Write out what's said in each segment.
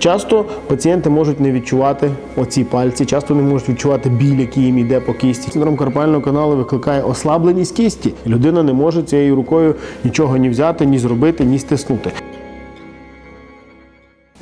Часто пацієнти можуть не відчувати оці пальці, часто не можуть відчувати біль, який їм йде по кісті. Синдром карпального каналу викликає ослабленість кісті. Людина не може цією рукою нічого ні взяти, ні зробити, ні стиснути.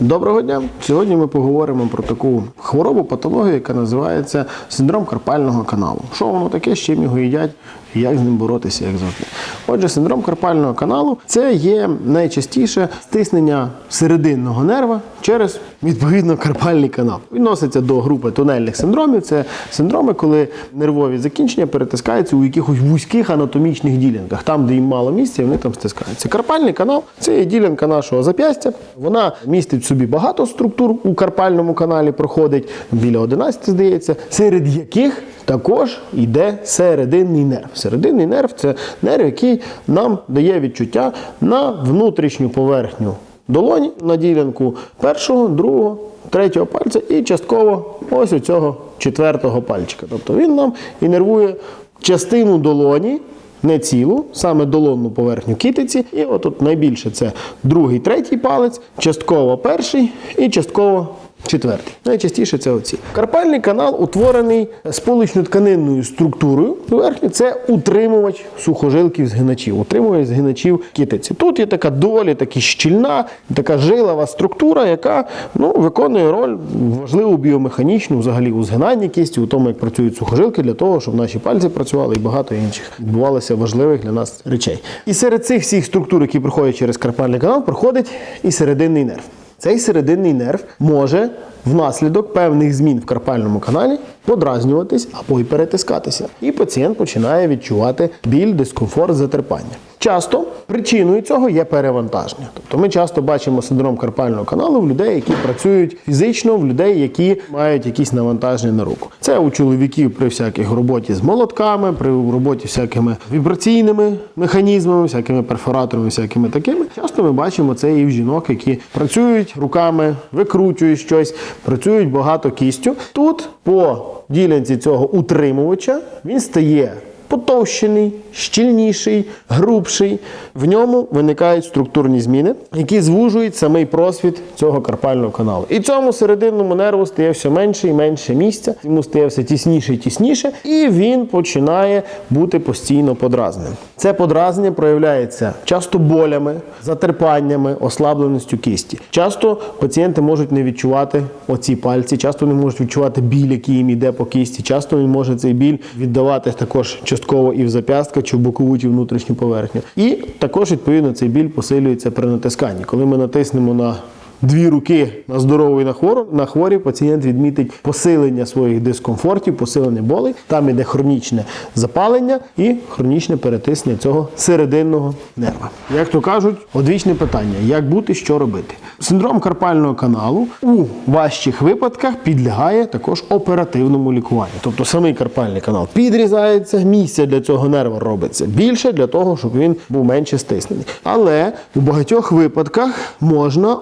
Доброго дня! Сьогодні ми поговоримо про таку хворобу, патологію, яка називається синдром карпального каналу. Що воно таке, з чим його їдять як з ним боротися, як завжди. Отже, синдром карпального каналу це є найчастіше стиснення серединного нерва через відповідно карпальний канал. Відноситься до групи тунельних синдромів. Це синдроми, коли нервові закінчення перетискаються у якихось вузьких анатомічних ділянках, там, де їм мало місця, вони там стискаються. Карпальний канал це є ділянка нашого зап'ястя. Вона містить в собі багато структур у карпальному каналі, проходить біля 11, здається, серед яких також йде серединний нерв. Серединний нерв це нерв, який нам дає відчуття на внутрішню поверхню долоні, на ділянку першого, другого, третього пальця і частково ось у цього четвертого пальчика. Тобто він нам інервує частину долоні. Не цілу, саме долонну поверхню китиці. І отут найбільше це другий, третій палець, частково перший і частково четвертий. Найчастіше це оці. Карпальний канал утворений сполучно-тканинною структурою поверхні. Це утримувач сухожилків згиначів, утримувач згиначів китиці. Тут є така доволі таки щільна, така жилова структура, яка ну, виконує роль важливу біомеханічну, взагалі у згинанні кісті, у тому, як працюють сухожилки, для того, щоб наші пальці працювали і багато інших відбувалося важливих для нас речей. І серед цих всіх структур, які проходять через карпальний канал, проходить і серединний нерв. Цей серединний нерв може внаслідок певних змін в карпальному каналі подразнюватись або й перетискатися. І пацієнт починає відчувати біль, дискомфорт, затерпання. Часто причиною цього є перевантаження. Тобто ми часто бачимо синдром карпального каналу в людей, які працюють фізично, в людей, які мають якісь навантаження на руку. Це у чоловіків при всяких роботі з молотками, при роботі всякими вібраційними механізмами, всякими перфораторами, всякими такими. Часто ми бачимо це і в жінок, які працюють руками, викручують щось, працюють багато кістю. Тут по ділянці цього утримувача він стає потовщений, щільніший, грубший. В ньому виникають структурні зміни, які звужують самий просвіт цього карпального каналу. І цьому серединному нерву стає все менше і менше місця, йому стає все тісніше і тісніше, і він починає бути постійно подразненим. Це подразнення проявляється часто болями, затерпаннями, ослабленістю кісті. Часто пацієнти можуть не відчувати оці пальці, часто не можуть відчувати біль, який їм йде по кісті. Часто він може цей біль віддавати також частково і в зап'ястка, чи в бокову, чи внутрішню поверхню. І також відповідно цей біль посилюється при натисканні. Коли ми натиснемо на Дві руки на здорову і на хвору на хворі пацієнт відмітить посилення своїх дискомфортів, посилення болей. Там іде хронічне запалення і хронічне перетиснення цього серединного нерва. Як то кажуть, одвічне питання: як бути, що робити? Синдром карпального каналу у важчих випадках підлягає також оперативному лікуванню. Тобто самий карпальний канал підрізається, місця для цього нерва робиться більше для того, щоб він був менше стиснений. Але у багатьох випадках можна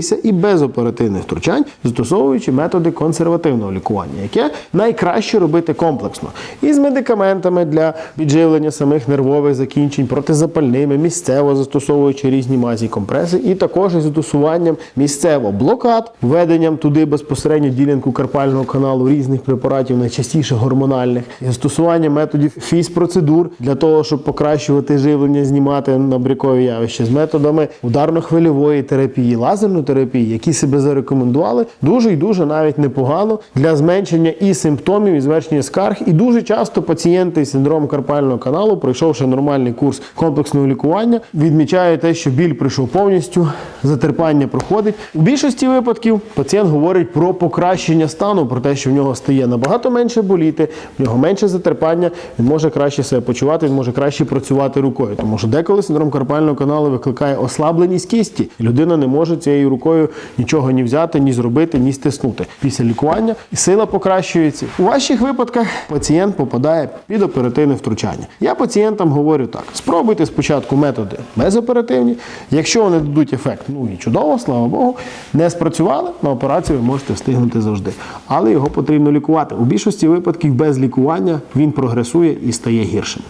обійтися і без оперативних втручань, застосовуючи методи консервативного лікування, яке найкраще робити комплексно. І з медикаментами для підживлення самих нервових закінчень, протизапальними, місцево застосовуючи різні мазі компреси, і також із застосуванням місцево блокад, введенням туди безпосередньо ділянку карпального каналу різних препаратів, найчастіше гормональних, і застосуванням методів фіз-процедур для того, щоб покращувати живлення, знімати набрякові явища з методами ударно-хвильової терапії, лазерної терапії, які себе зарекомендували дуже і дуже навіть непогано для зменшення і симптомів, і зменшення скарг. І дуже часто пацієнти з синдромом карпального каналу, пройшовши нормальний курс комплексного лікування, відмічають те, що біль прийшов повністю, затерпання проходить. У більшості випадків пацієнт говорить про покращення стану, про те, що в нього стає набагато менше боліти, в нього менше затерпання, він може краще себе почувати, він може краще працювати рукою. Тому що деколи синдром карпального каналу викликає ослабленість кісті. Людина не може цією рукою нічого ні взяти, ні зробити, ні стиснути. Після лікування сила покращується. У ваших випадках пацієнт попадає під оперативне втручання. Я пацієнтам говорю так: спробуйте спочатку методи безоперативні. Якщо вони дадуть ефект, ну і чудово, слава Богу, не спрацювали, на операцію ви можете встигнути завжди. Але його потрібно лікувати. У більшості випадків без лікування він прогресує і стає гіршим.